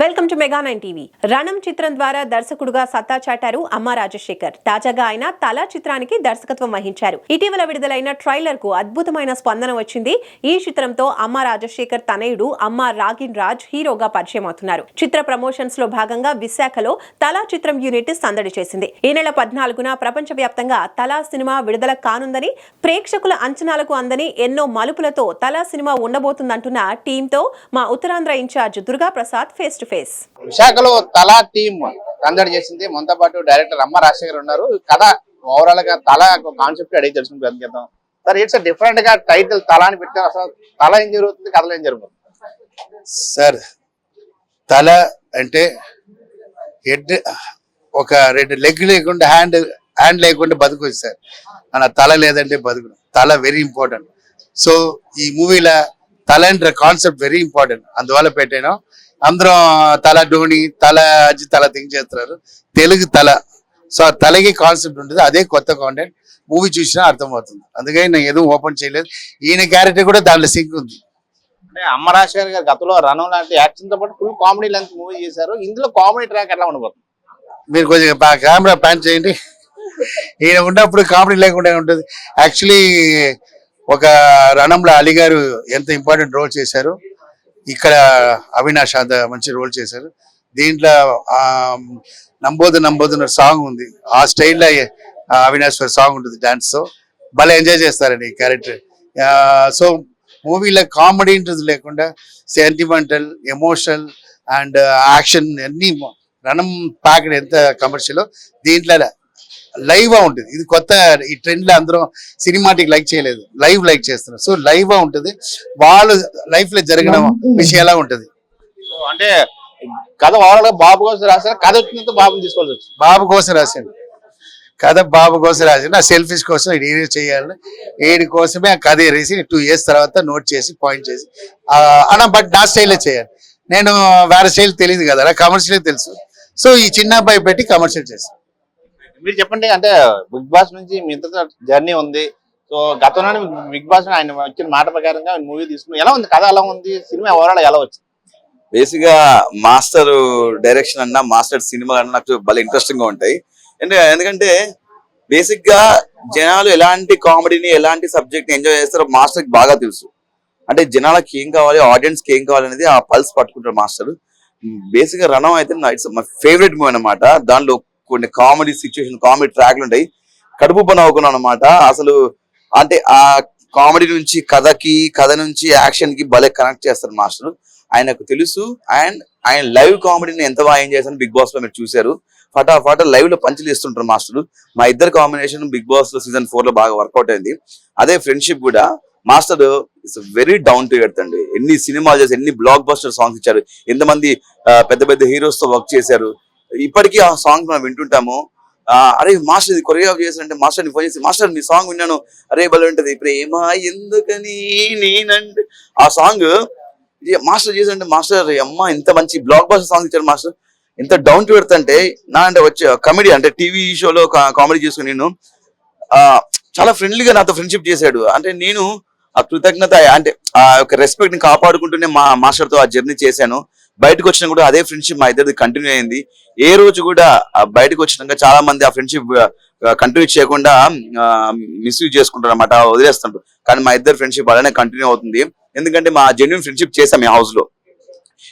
Welcome to mega nine TV. Ranam చిత్రం ద్వారా దర్శకుడుగా సత్తా చాటారు అమ్మ రాజశేఖర్. తాజాగా ఆయన తల చిత్రానికి దర్శకత్వం వహించారు. ఇటీవల విడుదలైన ట్రైలర్కు అద్భుతమైన స్పందన వచ్చింది. ఈ చిత్రంతో అమ్మ రాజశేఖర్ తనయుడు అమ్మ రాగిన్ రాజ్ హీరోగా పరిచయం అవుతున్నారు. చిత్ర ప్రమోషన్స్లో భాగంగా విశాఖలో తలా చిత్రం యూనిట్ సందడి చేసింది. ఈ నెల పద్నాలుగున ప్రపంచవ్యాప్తంగా తలా సినిమా విడుదల కానుందని ప్రేక్షకుల అంచనాలకు అందని ఎన్నో మలుపులతో తలా సినిమా ఉండబోతుందంటున్న టీంతో మా Uttarandhra in-charge Durga Prasad face to face విశాఖలో తలా టీం సందడి చేసింది. మనతో పాటు డైరెక్టర్ అమ్మ రాజశేఖర్ ఉన్నారు. కథ ఓవరాల్గా తల కాన్సెప్ట్ అడిగి తెలుసుకుని ప్రయత్నిద్దాం సార్ ఇట్స్ డిఫరెంట్గా టైటిల్ తల అని పెట్టారు. అసలు తల ఏం జరుగుతుంది? కథలో ఏం జరుగుతుంది? సార్ తల అంటే హెడ్ ఒక రెండు లెగ్ లేకుండా హ్యాండ్ హ్యాండ్ లేకుండా బతుకోవచ్చు సార్. మన తల లేదంటే బతుకు. తల వెరీ ఇంపార్టెంట్ సో ఈ మూవీలో తల అంటే కాన్సెప్ట్ వెరీ ఇంపార్టెంట్ అందువల్ల పెట్టాను. అందరం తల ధోని తల అజ్జి తల థింక్ చేస్తున్నారు. తెలుగు తల. సో ఆ తలకి కాన్సెప్ట్ ఉంటుంది. అదే కొత్త కాంటెంట్ మూవీ చూసినా అర్థమవుతుంది. అందుకని నేను ఏదో ఓపెన్ చేయలేదు. ఈయన క్యారెక్టర్ కూడా దాంట్లో సింక్ ఉంది. అంటే అమ్మ రాజశేఖర్ గారు గతంలో రణం లాంటి యాక్షన్తో పాటు ఫుల్ కామెడీ లెంత్ మూవీ చేశారు. ఇందులో కామెడీ ట్రాక్ ఎట్లా ఉండబోతుంది? మీరు కొంచెం కెమెరా ప్యాన్ చేయండి. ఈయన ఉన్నప్పుడు కామెడీ లేకుండా ఉంటుంది. యాక్చువల్లీ ఒక రణంలో అలీ గారు ఎంత ఇంపార్టెంట్ రోల్ చేశారు ఇక్కడ అవినాష్ అంత మంచి రోల్ చేశారు. దీంట్లో నంబోదు నంబోదు సాంగ్ ఉంది. ఆ స్టైల్లో అవినాష్ సాంగ్ ఉంటుంది డాన్స్తో భలే ఎంజాయ్ చేస్తారండి ఈ క్యారెక్టర్ సో మూవీలో కామెడీ ఇంట్రెస్ట్ లేకుండా సెంటిమెంటల్ ఎమోషనల్ అండ్ యాక్షన్ అన్నీ రణం ప్యాకెడ్ ఎంత కమర్షియల్ దీంట్లో లైవ్గా ఉంటుంది. ఇది కొత్త ఈ ట్రెండ్లో అందరూ సినిమాటిక్ లైక్ చేయలేదు. లైవ్ లైక్ చేస్తున్నారు. సో లైవ్గా ఉంటుంది. వాళ్ళు లైఫ్లో జరిగిన విషయాలా ఉంటది. అంటే కథ గా బాబు కోసం రాశారు? కథ వచ్చినంత బాబుని తీసుకోవాల్సి వచ్చింది. బాబు కోసం రాశాను కథ బాబు కోసం రాశాను నా సెల్ఫిష్ కోసం ఇది ఏది చేయాలి ఏడి కోసమే ఆ కథ వేసి టూ ఇయర్స్ తర్వాత నోట్ చేసి పాయింట్ చేసి ఆ, అన్న బట్ నా స్టైల్లో చేయాలి. నేను వేరే స్టైల్ తెలియదు కదా. కమర్షియల్ తెలుసు. సో ఈ చిన్న అబ్బాయి పెట్టి కమర్షియల్ చేశాను మీరు చెప్పండి అంటే బిగ్ బాస్ నుంచి మీ ఇంత జర్నీ ఉంది. సో గతంలోనే బిగ్ బాస్ ఆయన వచ్చిన మాట ప్రకారంగా మూవీ తీసుకుని ఎలా ఉంది? కథ ఎలా ఉంది? సినిమా ఓవరాల్ ఎలా వచ్చింది? బేసిక్గా మాస్టర్ డైరెక్షన్ అన్నా మాస్టర్ సినిమా అన్నా నాకు భలే ఇంట్రెస్టింగ్గా ఉంటాయి. ఎందుకంటే ఎందుకంటే బేసిక్గా జనాలు ఎలాంటి కామెడీని ఎలాంటి సబ్జెక్ట్ని ఎంజాయ్ చేస్తారో మాస్టర్కి బాగా తెలుసు. అంటే జనాలకి ఏం కావాలి ఆడియన్స్కి ఏం కావాలి అనేది ఆ పల్స్ పట్టుకుంటారు మాస్టర్. బేసిక్ hmm, గా రణం అయితే ఇట్స్ మై ఫేవరెట్ మూవీ అనమాట దానిలో కొన్ని కామెడీ సిచ్యువేషన్ కామెడీ ట్రాక్లు ఉంటాయి. కడుపు పని అవుకున్నాను అనమాట అసలు అంటే ఆ కామెడీ నుంచి కథకి కథ నుంచి యాక్షన్కి భలే కనెక్ట్ చేస్తారు మాస్టర్. ఆయనకు తెలుసు. అండ్ ఆయన లైవ్ కామెడీని ఎంత బాగా ఏం చేశాను బిగ్ బాస్లో మీరు చూశారు. ఫటాఫట లైవ్లో పంచులు ఇస్తుంటారు మాస్టర్. మా ఇద్దరు కాంబినేషన్ బిగ్ బాస్లో సీజన్ ఫోర్లో బాగా వర్కౌట్ అయింది. అదే ఫ్రెండ్షిప్ కూడా master it's very down to earth అండి. ఎన్ని సినిమాలు చేసి ఎన్ని బ్లాక్ బస్టర్ సాంగ్స్ ఇచ్చారు. ఎంతమంది పెద్ద పెద్ద హీరోస్తో వర్క్ చేశారు. ఇప్పటికీ ఆ సాంగ్ మనం వింటుంటాము. అరే మాస్టర్ ఇది కొరియోగ్రాఫ్ చేశారంటే మాస్టర్ని ఫోన్ చేసి మాస్టర్ మీ సాంగ్ విన్నాను. అరే భలే ఉంటది. ప్రేమ ఎందుకని నేనంటే ఆ సాంగ్ మాస్టర్ చేశారంటే మాస్టర్ అమ్మ ఇంత మంచి బ్లాక్ బస్టర్ సాంగ్ ఇచ్చారు మాస్టర్. ఎంత డౌన్ టు ఎర్త్ అంటే నా అంటే వచ్చే కామెడీ అంటే టీవీ షోలో కామెడీ చేసుకుని నేను చాలా ఫ్రెండ్లీగా నాతో ఫ్రెండ్షిప్ చేశాడు. అంటే నేను ఆ కృతజ్ఞత అంటే ఆ యొక్క రెస్పెక్ట్ని కాపాడుకుంటూనే మా మాస్టర్తో ఆ జర్నీ చేశాను. బయటకు వచ్చినా కూడా అదే ఫ్రెండ్షిప్ మా ఇద్దరిది కంటిన్యూ అయింది. ఏ రోజు కూడా బయటకు వచ్చినాక చాలా మంది ఆ ఫ్రెండ్షిప్ కంటిన్యూ చేయకుండా మిస్యూజ్ చేసుకుంటారు అనమాట వదిలేస్తుంటారు కానీ మా ఇద్దరు ఫ్రెండ్షిప్ అలానే కంటిన్యూ అవుతుంది. ఎందుకంటే మా జెన్యున్ ఫ్రెండ్షిప్ చేసాం ఈ హౌస్లో.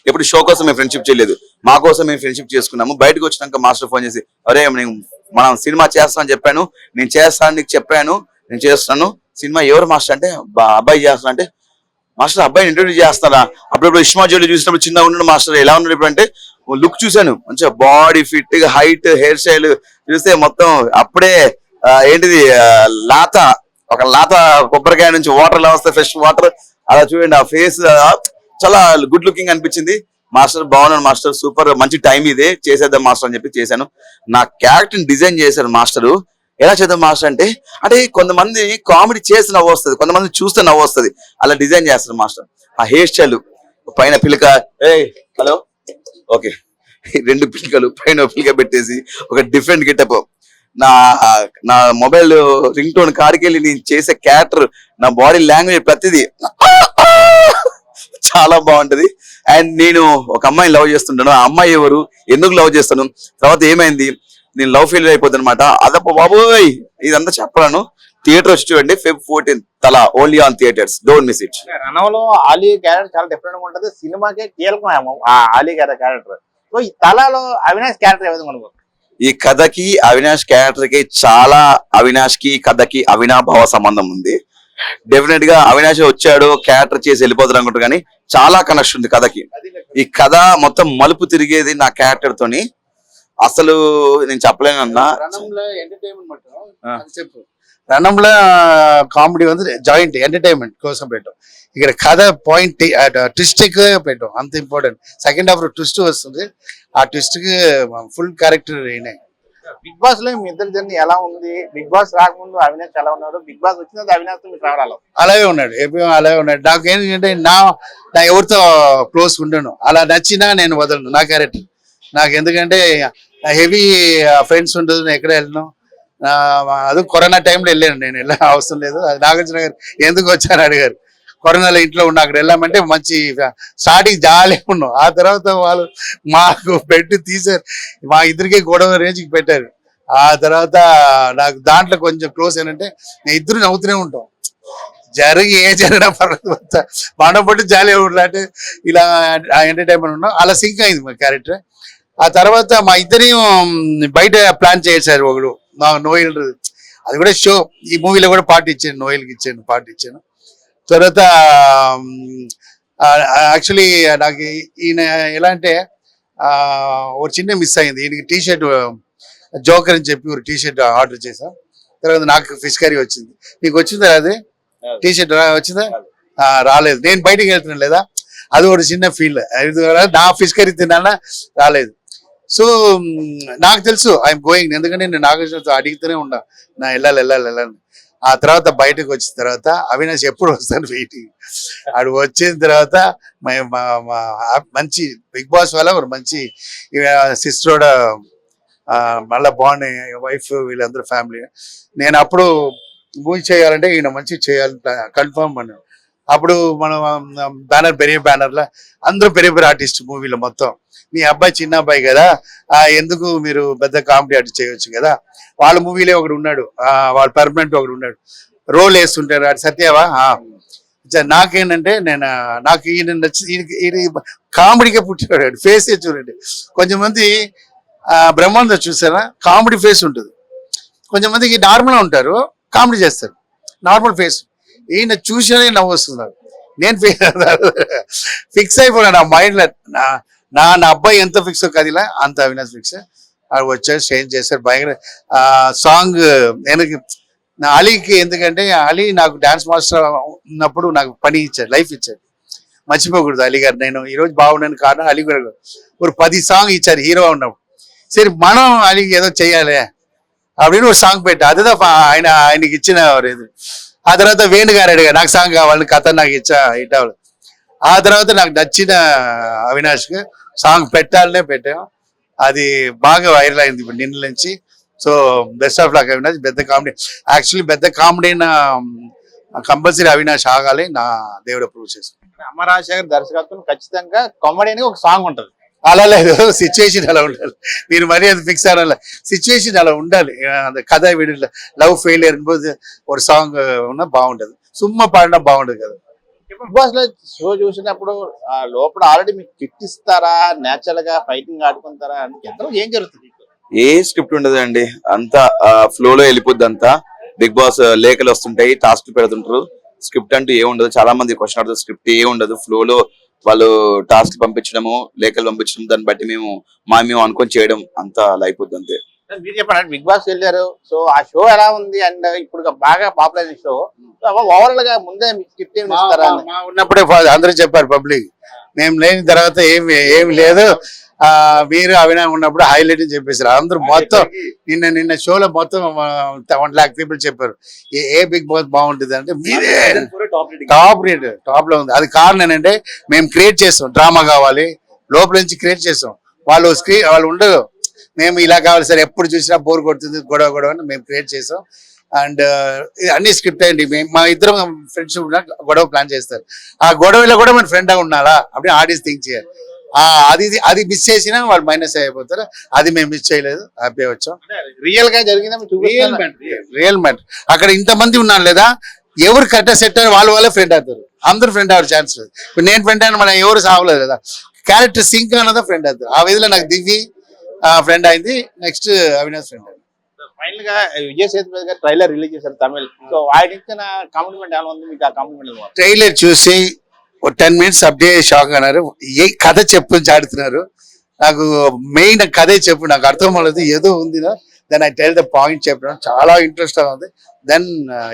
ఎప్పుడు షో కోసం మేము ఫ్రెండ్షిప్ చేయలేదు. మా కోసం మేము ఫ్రెండ్షిప్ చేసుకున్నాము. బయటకు వచ్చినాక మాస్టర్ ఫోన్ చేసి అరే నేను మనం సినిమా చేస్తానని చెప్పాను. నేను చేస్తాను నీకు చెప్పాను. నేను చేస్తాను సినిమా ఎవరు మాస్టర్ అంటే అబ్బాయి చేస్తున్నా అంటే మాస్టర్ అబ్బాయిని ఇంటర్వ్యూ చేస్తారా అప్పుడప్పుడు ఇష్మా జోలి చూసినప్పుడు చిన్నగా ఉన్నాడు మాస్టర్ ఎలా ఉన్నాడు ఇప్పుడు అంటే లుక్ చూశాను. మంచిగా body fit height hair style చూస్తే మొత్తం అప్పుడే ఏంటిది లాత ఒక లాత కొబ్బరికాయ నుంచి వాటర్ ఎలా వస్తే ఫ్రెష్ వాటర్ అలా చూడండి ఆ ఫేస్ చాలా గుడ్ లుకింగ్ అనిపించింది. మాస్టర్ బాగున్నాడు మాస్టర్ సూపర్ మంచి టైం ఇదే. చేసేద్దాం మాస్టర్ అని చెప్పి చేశాను. నా క్యారెక్టర్ డిజైన్ చేశారు మాస్టర్. ఎలా చేద్దాం మాస్టర్ అంటే అంటే కొంతమంది కామెడీ చేసి నవ్వు వస్తుంది కొంతమంది చూస్తే నవ్వు వస్తుంది. అలా డిజైన్ చేస్తారు మాస్టర్. ఆ హెయిర్ స్టైల్ పైన పిలక ఏ హలో ఓకే. రెండు పిలికలు పైన పిలిక పెట్టేసి ఒక డిఫరెంట్ గెటప్. నా నా మొబైల్ రింగ్ టోన్ కాడికెళ్ళి నేను చేసే క్యారెక్టర్ నా బాడీ లాంగ్వేజ్ ప్రతిదీ. చాలా బాగుంటది. అండ్ నేను ఒక అమ్మాయిని లవ్ చేస్తుంటాను. ఆ అమ్మాయి ఎవరు? ఎందుకు లవ్ చేస్తాను? తర్వాత ఏమైంది? నేను లవ్ ఫెయిల్ అయిపోతాను అనమాట అదప్ప బాబోయ్! ఇదంతా చెప్పాలను. థియేటర్ వచ్చి చూడండి Feb fourteen Thala only on theatres don't miss it రణంలో Ali character చాలా డిఫరెంట్గా ఉంటది. సినిమాకే కీలకం ఆలీ గారి క్యారెక్టర్ సో ఈ తలాలో అవినాష్ క్యారెక్టర్ ఏ విధంగా ఉండదు ఈ కథకి అవినాష్ క్యారెక్టర్కి చాలా అవినాష్కి కథకి అవినాభావ సంబంధం ఉంది. డెఫినెట్గా అవినాష్ వచ్చాడు క్యారెక్టర్ చేసి వెళ్ళిపోతాడు అనుకుంటారు కానీ చాలా కనెక్షన్ ఉంది కథకి. ఈ కథ మొత్తం మలుపు తిరిగేది నా క్యారెక్టర్ తోని. అసలు నేను చెప్పలేను అన్నా రణంలో ఎంటర్టైన్మెంట్ ఆ. అది చెప్పు రణంలో కామెడీ வந்து జాయింట్ ఎంటర్టైన్మెంట్ కోసం పెట్టాం ఇక్కడ కథ పాయింట్ ట్విస్ట్ పెట్టాం అంత ఇంపార్టెంట్ సెకండ్ హాఫ్ ట్విస్ట్ వస్తుంది ఆ ట్విస్ట్ కి ఫుల్ క్యారెక్టర్ అయినాయి బిగ్ బాస్ లో మీ ఇద్దరు జర్నీ ఎలా ఉంది బిగ్ బాస్ రాకముందు అవినాష్ ఎలా ఉన్నారు బిగ్ బాస్ వచ్చిన అవినాష్ తో మీకు రావడాలు అలాగే ఉన్నాడు ఎప్పుడు అలాగే ఉన్నాడు నాకు ఏంటంటే నా నా ఎవరితో క్లోజ్ ఉండను అలా నచ్చినా నేను వదలను నా క్యారెక్టర్ నాకు ఎందుకంటే హెవీ ఫ్రెండ్స్ ఉండదు నేను ఎక్కడ వెళ్ళను. ఆ, అది కరోనా టైంలో వెళ్ళాను నేను వెళ్ళ అవసరం లేదు. నాగార్జున గారు ఎందుకు వచ్చాను అడిగారు. కరోనాలో ఇంట్లో ఉన్న అక్కడ వెళ్ళామంటే మంచి స్టార్టింగ్ జాలే ఉన్నాం. ఆ తర్వాత వాళ్ళు మాకు పెట్టి తీసారు. మా ఇద్దరికే గొడవ రేంజ్కి పెట్టారు. ఆ తర్వాత నాకు దాంట్లో కొంచెం క్లోజ్ ఏంటంటే నేను ఇద్దరు నవ్వుతూనే ఉంటాం. జరిగి ఏ జరిగినా పర్లేదు. మనం పట్టు జాలి అంటే ఇలా ఎంటర్టైన్మెంట్ ఉన్నాం. అలా సింక్ అయింది మా క్యారెక్టర్ ఆ తర్వాత మా ఇద్దరి బయట ప్లాన్ చేశారు ఒకడు. మా నోయల్ అది కూడా షో ఈ మూవీలో కూడా పార్టీ ఇచ్చాను నోయల్కి ఇచ్చాను పార్టీ ఇచ్చాను. తర్వాత యాక్చువల్లీ నాకు ఈయన ఎలా అంటే ఒక చిన్న మిస్ అయింది. ఈయనకి టీ షర్ట్ జోకర్ అని చెప్పి ఒక టీ షర్ట్ ఆర్డర్ చేశాం. తర్వాత నాకు ఫిష్ కర్రీ వచ్చింది. నీకు వచ్చిందా అది? టీ షర్ట్ వచ్చిందా? రాలేదు. నేను బయటికి వెళ్తున్నాను లేదా? అది ఒక చిన్న ఫీల్ నా ఫిష్ కర్రీ తిన్నానా? రాలేదు. సో నాకు తెలుసు ఐఎమ్ గోయింగ్ ఎందుకంటే నేను నాగార్జునతో అడిగితేనే ఉన్నా నా వెళ్ళాలి వెళ్ళాలి వెళ్ళాలి ఆ తర్వాత బయటకు వచ్చిన తర్వాత అవినాష్ ఎప్పుడు వస్తాను వెయిటింగ్ ఆడు వచ్చిన తర్వాత మా- మంచి బిగ్ బాస్ వల్ల మంచి సిస్టర్ కూడా మళ్ళా బాగున్నాయి వైఫ్ వీళ్ళందరూ ఫ్యామిలీ నేను అప్పుడు మూవీ చేయాలంటే ఈయన మంచి చేయాలి కన్ఫర్మ్ అని అప్పుడు మనం బ్యానర్ పెరిగే బ్యానర్లో అందరూ పెరిగే పెరిగి ఆర్టిస్ట్ మూవీలో మొత్తం. మీ అబ్బాయి చిన్న అబ్బాయి కదా ఎందుకు మీరు పెద్ద కామెడీ ఆర్టిస్ట్ చేయొచ్చు కదా? వాళ్ళ మూవీలో ఒకడు ఉన్నాడు వాళ్ళ పర్మనెంట్ ఒకడు ఉన్నాడు. రోల్ వేస్తుంటారు అది సత్యవా? నాకేంటంటే నేను నాకు ఈయన నచ్చి ఈయనకి- ఈయన కామెడీగా పుట్టాడు ఫేస్ చూడండి. కొంచెం మంది బ్రహ్మాండ చూసారా? కామెడీ ఫేస్ ఉంటుంది. కొంచెం నార్మల్గా ఉంటారు కామెడీ చేస్తారు. నార్మల్ ఫేస్ ఈయన చూసినే నవ్వు వస్తుంది నాకు. నేను ఫిక్స్ అయిపోయాను నా మైండ్ లో నా నా నా అబ్బాయి ఎంత ఫిక్స్ కదిలా అంత అవినాష్ ఫిక్స్ అది వచ్చారు చేంజ్ చేశారు భయంకర సాంగ్ వెనక్కి నా అలీకి ఎందుకంటే అలీ నాకు డాన్స్ మాస్టర్ ఉన్నప్పుడు నాకు పని ఇచ్చాడు లైఫ్ ఇచ్చాడు మర్చిపోకూడదు అలీ గారు నేను ఈరోజు బాగున్నాను కారణం అలీ గారు ఒక పది సాంగ్ ఇచ్చారు హీరో ఉన్నప్పుడు సరే మనం అలీకి ఏదో చెయ్యాలి அப்படின்னு ఒక సాంగ్ పెట్టా అదే ఆయన ఆయనకి ఇచ్చిన ఇది ఆ తర్వాత వేణు గారు అడిగా నాకు సాంగ్ కావాలని కథ నాకు ఇచ్చా హిట్ ఆ తర్వాత నాకు నచ్చిన అవినాష్కి సాంగ్ పెట్టాలనే పెట్టాం. అది బాగా వైరల్ అయింది ఇప్పుడు నిన్న నుంచి. So best of luck Avinash పెద్ద కామెడీ. యాక్చువల్లీ పెద్ద కామెడీ కంపల్సరీ అవినాష్ ఆగాలి నా దేవుడు అప్రూవ్ చేసుకుంటాను అమ్మ దర్శకత్వం ఖచ్చితంగా కామెడీ అని ఒక సాంగ్ ఉంటుంది. అలా లేదు సిచ్యువేషన్ అలా ఉండాలి మీరు మరీ అది ఫిక్స్ అవ్వాలి సిచ్యువేషన్ అలా ఉండాలి ఆ, அந்த కథ వీడి లవ్ ఫెయిలియర్ ఒక సాంగ్ ఉన్నా బాగుంటది సుమ్మ పాడినా బాగుండదు కదా బిగ్ బాస్ లో షో చూసినప్పుడు ఆ, లోపల ఆల్రెడీ మీకు కిట్ ఇస్తారా నేచురల్ గా ఫైటింగ్ ఆడుకుంటారా అంటే ఎంతలో ఏం జరుగుతుంది ఏ స్క్రిప్ట్ ఉండదు అండి అంతా ఫ్లో లో వెళ్ళిపోద్ది అంతా బిగ్ బాస్ లేఖలు వస్తుంటాయి టాస్క్ పెడుతుంటారు స్క్రిప్ట్ అంటూ ఏ ఉండదు చాలా మంది క్వశ్చన్ అడుగుతారు స్క్రిప్ట్ ఏ ఉండదు ఫ్లో లో వాళ్ళు టాస్క్ పంపించడము లేఖలు పంపించడం దాన్ని బట్టి మేము మా మేము అనుకొని చేయడం అంతా అలా అయిపోద్ది అంతే. మీరు చెప్పండి బిగ్ బాస్ వెళ్ళారు. సో ఆ షో ఎలా ఉంది? అండ్ ఇప్పుడు బాగా పాపులర్ షో ఓవరాల్గా ముందే ఉన్నప్పుడే అందరూ చెప్పారు పబ్లిక్ మేము లేని తర్వాత ఏమి ఏమి లేదు. ఆ మీరు అవినా ఉన్నప్పుడు హైలైట్ అని చెప్పేసారు అందరూ మొత్తం నిన్న నిన్న షోలో మొత్తం వన్ లాక్ పీపుల్ చెప్పారు. ఏ ఏ బిగ్ బాస్ బాగుంటుంది అంటే మీరే. టాప్ రేట్ టాప్లో ఉంది. అది కారణం ఏంటంటే మేము క్రియేట్ చేస్తాం. డ్రామా కావాలి. లోపల నుంచి క్రియేట్ చేస్తాం. వాళ్ళు స్క్రీన్ వాళ్ళు ఉండరు. మేము ఇలా కావాలి సార్ ఎప్పుడు చూసినా బోర్ కొడుతుంది గొడవ గొడవ అని మేము క్రియేట్ చేసాం అండ్ అన్ని స్క్రిప్ట్ అయ్యండి మేము మా ఇద్దరం ఫ్రెండ్స్ గొడవ ప్లాన్ చేస్తారు. ఆ గొడవలో కూడా మన ఫ్రెండ్ ఉండాలా? అప్పుడు ఆడియన్స్ థింక్ చేయాలి. అది అది మిస్ చేసినా వాళ్ళు మైనస్ అయిపోతారు. అది మేము మిస్ చేయలేదు. హ్యాపీ వచ్చాం. రియల్గా జరిగిందా రియల్ మ్యాటర్ అక్కడ ఇంతమంది ఉన్నారు లేదా? ఎవరు కరెక్ట్ సెట్ అని వాళ్ళ వాళ్ళే ఫ్రెండ్ అవుతారు. అందరూ ఫ్రెండ్ అవ్వరు ఛాన్స్ లేదు. ఇప్పుడు నేను ఫ్రెండ్ అయినా మనం ఎవరు సావలేదు కదా? క్యారెక్టర్ సింక్ అన్నదా ఫ్రెండ్ అవుతారు. ఆ విధంగా నాకు దివ్వి ఫ్రెండ్ అయింది. నెక్స్ట్ అవినాష్ ఫ్రెండ్ అయింది. ఫైనల్గా విజయ్ సేతుపతి గారు ట్రైలర్ రిలీజ్ చేశారు తమిళ్. సో ఆయన ఇచ్చిన కాంప్లిమెంట్ ఎలా ఉంది? మీకు ఆ కాంప్లిమెంట్ ట్రైలర్ చూసి ఒక టెన్ మినిట్స్ అప్డేట్ షాక్ అన్నారు. ఏ కథ చెప్పు చాడుతున్నారు నాకు మెయిన్ కథే చెప్పు నాకు అర్థం అవ్వలేదు ఏదో ఉంది then I tell the point చెప్పడం. చాలా ఇంట్రెస్ట్ ఉంది. Then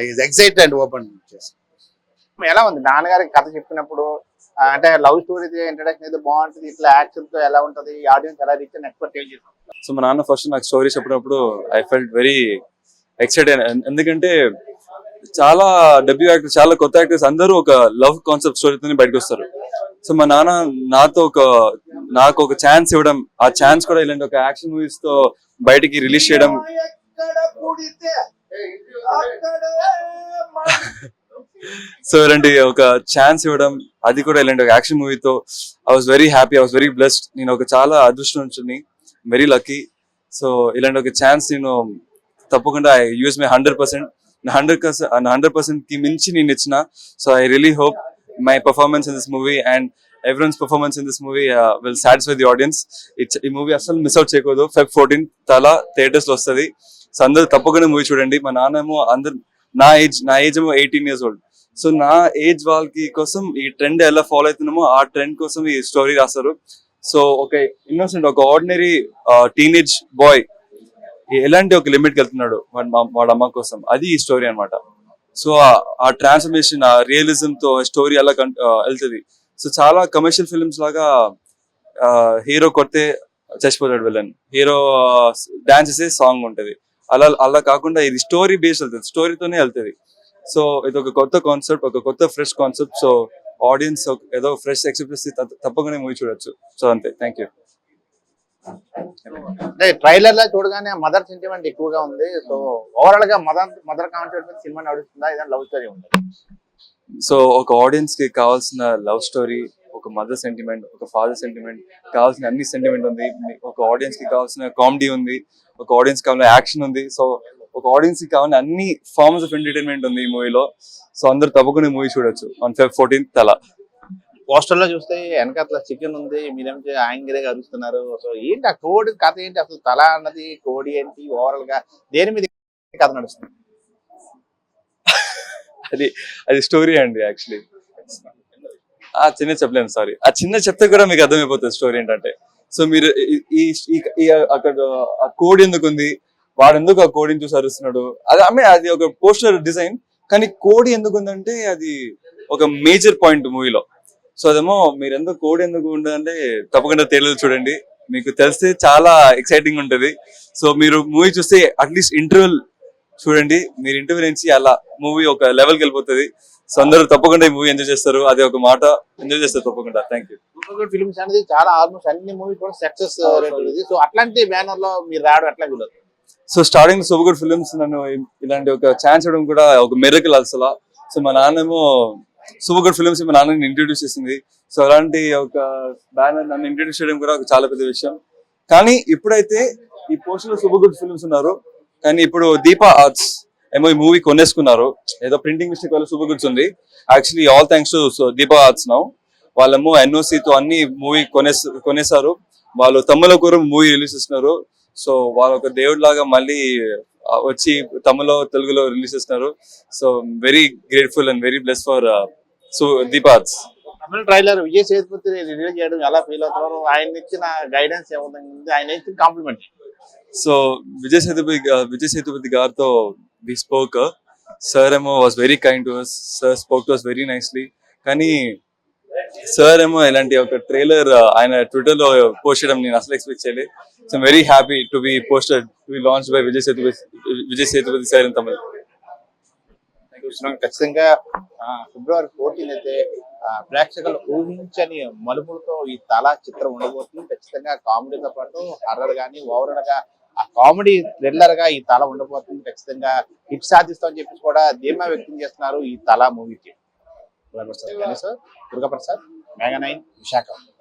is excite and open చేసి ఎలా ఉంది? నాన్నగారికి కథ చెప్పినప్పుడు అంటే లవ్ స్టోరీ ఇంట్రడక్షన్ అయితే బాగుంటుంది ఇట్లా యాక్షన్తో ఎలా ఉంటది ఆడియన్స్ ఎలా రీచ్ ఎక్స్పెక్ట్ ఏం చేస్తాం సో మా నాన్న ఫస్ట్ నాకు స్టోరీ చెప్పినప్పుడు ఐ ఫెల్ట్ వెరీ ఎక్సైటెడ్ ఎందుకంటే చాలా డెబ్యూ యాక్టర్స్ చాలా కొత్త యాక్టర్స్ అందరూ ఒక లవ్ కాన్సెప్ట్ స్టోరీతోనే బయటకు వస్తారు. సో మా నాన్న నాతో ఒక నాకు ఒక ఛాన్స్ ఇవ్వడం ఆ ఛాన్స్ కూడా ఇలాంటి ఒక యాక్షన్ మూవీస్తో బయటికి రిలీజ్ చేయడం. సో ఇలాంటి ఒక ఛాన్స్ ఇవ్వడం అది కూడా ఇలాంటి ఒక యాక్షన్ మూవీతో I was very happy I was very blessed నేను ఒక చాలా అదృష్టం వెరీ లక్కీ సో ఇలాంటి ఒక ఛాన్స్ నేను తప్పకుండా I use my hundred percent hundred hundred పర్సెంట్కి మించి నేను ఇచ్చిన. So I really hope my performance in this movie and everyone's performance in this movie will satisfy the audience ఈ మూవీ అసలు మిస్ అవుట్ చేయకూడదు. ఫెబ్ ఫోర్టీన్ తలా థియేటర్స్లో వస్తుంది. So అందరూ తప్పకుండా మూవీ చూడండి. మా నాన్నేమో అందరు నా ఏజ్ నా ఏజ్ ఏమో ఎయిటీన్ ఇయర్స్ ఓల్డ్ సో నా ఏజ్ వాళ్ళకి కోసం ఈ ట్రెండ్ ఎలా ఫాలో అవుతున్నామో ఆ ట్రెండ్ కోసం ఈ స్టోరీ రాస్తారు. సో ఒక ఇన్నోసెంట్ ఒక ఆర్డినరీ టీనేజ్ బాయ్ ఎలాంటి ఒక లిమిట్ వెళ్తున్నాడు వాడి మా- వాడి అమ్మ కోసం? అది ఈ స్టోరీ అన్నమాట. సో ఆ- ట్రాన్స్ఫర్మేషన్ ఆ రియలిజం తో స్టోరీ అలా కన్- వెళ్తుంది. సో చాలా కమర్షియల్ ఫిల్మ్స్ లాగా హీరో కొడితే చచ్చిపోతాడు విలన్ హీరో డాన్స్ చేసే సాంగ్ ఉంటది. అలా అలా కాకుండా ఇది స్టోరీ బేస్ వెళ్తుంది. స్టోరీతోనే వెళ్తుంది. సో ఇది ఒక కొత్త కాన్సెప్ట్ ఒక కొత్త ఫ్రెష్ కాన్సెప్ట్ సో ఆడియన్స్ ఏదో ఫ్రెష్ ఎక్స్పీరియన్స్ తప్పకుండా మూవీ చూడొచ్చు. సో అంతే. థ్యాంక్ యూ అంటే ట్రైలర్లో చూడగానే మదర్ సెంటిమెంట్ ఎక్కువగా ఉంది. సో ఓవరాల్గా మదర్ మదర్ కాన్సెప్ట్ మీద సినిమా నడుస్తుందా? ఏదైనా లవ్ స్టోరీ ఉంది? సో ఒక ఆడియన్స్కి కావాల్సిన లవ్ స్టోరీ ఒక మదర్ సెంటిమెంట్ ఒక ఫాదర్ సెంటిమెంట్ కావాల్సిన అన్ని సెంటిమెంట్ ఉంది. ఒక ఆడియన్స్కి కావాల్సిన కామెడీ ఉంది. ఒక ఆడియన్స్ కావాల్సిన యాక్షన్ ఉంది. సో ఒక ఆడియన్స్కి కావాల్సిన అన్ని ఫార్మ్స్ ఆఫ్ ఎంటర్టైన్మెంట్ ఉంది ఈ మూవీలో సో అందరు తప్పకుండా మూవీ చూడొచ్చు. ఆన్ ఫెబ్ ఫోర్టీన్త్ తల. పోస్టర్లో లో చూస్తే అట్లా చికెన్ ఉంది మీరేమో యాంగిరే అరుస్తున్నారు సో ఏంటి ఆ కోడి కథ ఏంటి? అసలు తల అన్నది కోడి ఏంటి? ఓవరాల్గా దేని మీద కథ నడుస్తుంది? అది అది స్టోరీ అండి యాక్చువల్లీ ఆ చిన్న చెప్పలేను సారీ ఆ చిన్న చెప్తే కూడా మీకు అర్థమైపోతుంది స్టోరీ ఏంటంటే. సో మీరు ఈ- అక్కడ ఆ కోడి ఎందుకు ఉంది? వాడు ఎందుకు ఆ కోడిని చూసి అరుస్తున్నాడు? అది ఆమె అది ఒక పోస్టర్ డిజైన్ కానీ కోడి ఎందుకు ఉందంటే అది ఒక మేజర్ పాయింట్ మూవీలో సో అదేమో మీరు ఎందుకు కోడి ఎందుకు ఉండదంటే తప్పకుండా తేలిలు చూడండి. మీకు తెలిస్తే చాలా ఎక్సైటింగ్ ఉంటది. సో మీరు మూవీ చూస్తే అట్లీస్ట్ ఇంటర్వెల్ చూడండి. మీరు ఇంటర్వ్యూ నుంచి అలా మూవీ ఒక లెవెల్కి వెళ్ళిపోతుంది. సో అందరూ తప్పకుండా ఈ మూవీ ఎంజాయ్ చేస్తారు. అది ఒక మాట. ఎంజాయ్ చేస్తారు తప్పకుండా. థ్యాంక్ యూ ఫిల్మ్స్ అనేది చాలా ఆల్మోస్ట్ అన్ని మూవీ కూడా సక్సెస్ సో అట్లాంటి బ్యానర్లో మీరు రావడం వీలదు సో స్టార్టింగ్ సూపర్ ఫిల్మ్స్ నన్ను ఇలాంటి ఒక ఛాన్స్ ఇవ్వడం కూడా ఒక మెరకల్ అసలు. సో మా నాన్నేమో సూపర్ ఫిల్మ్స్ మా నాన్నని ఇంట్రడ్యూస్ చేసింది. సో అలాంటి ఒక బ్యానర్ నన్ను ఇంట్రడ్యూస్ చేయడం కూడా ఒక చాలా పెద్ద విషయం. కానీ ఇప్పుడైతే ఈ పోస్టర్లో సూపర్ గుడ్ ఫిల్మ్స్ ఉన్నారు. కానీ ఇప్పుడు దీపా ఆర్ట్స్ ఏమో ఈ మూవీ కొనేసుకున్నారు. ఏదో ప్రింటింగ్ మిస్టేక్ వల్ల సూపర్ గుడ్స్ ఉంది. Actually all thanks to Deepa Arts now వాళ్ళేమో ఎన్ఓసితో తో అన్ని మూవీ కొనేసి కొనేసారు వాళ్ళు తమ్ముల కూర మూవీ రిలీజ్ చేస్తున్నారు. సో వాళ్ళు ఒక దేవుడి లాగా మళ్ళీ వచ్చి తమిళలో తెలుగులో రిలీజ్ చేస్తున్నారు. So very grateful and very bless for so Deepa Arts Tamil trailer Vijay Sethupathi release చేయడం ఎలా ఫీల్ అవుతున్నారు ఆయన ఇచ్చిన గైడెన్స్ ఏముంది ఆయన ఇచ్చిన కాంప్లిమెంట్ సో విజయ్ సేతుపతి గా- విజయ్ సేతుపతి గారితో వి స్పోక్ సార్ ఏమో was very kind to us sir spoke to us very nicely కానీ సార్ ఏమో ఇలాంటి ఒక ట్రైలర్ ఆయన ట్విట్టర్లో పోస్ట్ చేయడం నేను అసలు ఎక్స్పెక్ట్ చేయలేదు. So very happy to be posted to be launch by Vijay Sethupathi Vijay Sethupathi sir in ఖచ్చితంగా ఆ, ఫిబ్రవరి ఫోర్టీన్ అయితే ప్రేక్షకులు ఊహించని మలుపులతో ఈ తల చిత్రం ఉండబోతుంది. ఖచ్చితంగా కామెడీతో పాటు హర్రర్ గానీ ఓవరాల్గా ఆ కామెడీ థ్రిల్లర్గా ఈ తల ఉండబోతుంది. ఖచ్చితంగా హిట్ సాధిస్తామని చెప్పి కూడా ధీమా వ్యక్తం చేస్తున్నారు ఈ తల మూవీకి. దుర్గాప్రసాద్? Mega nine Visakha.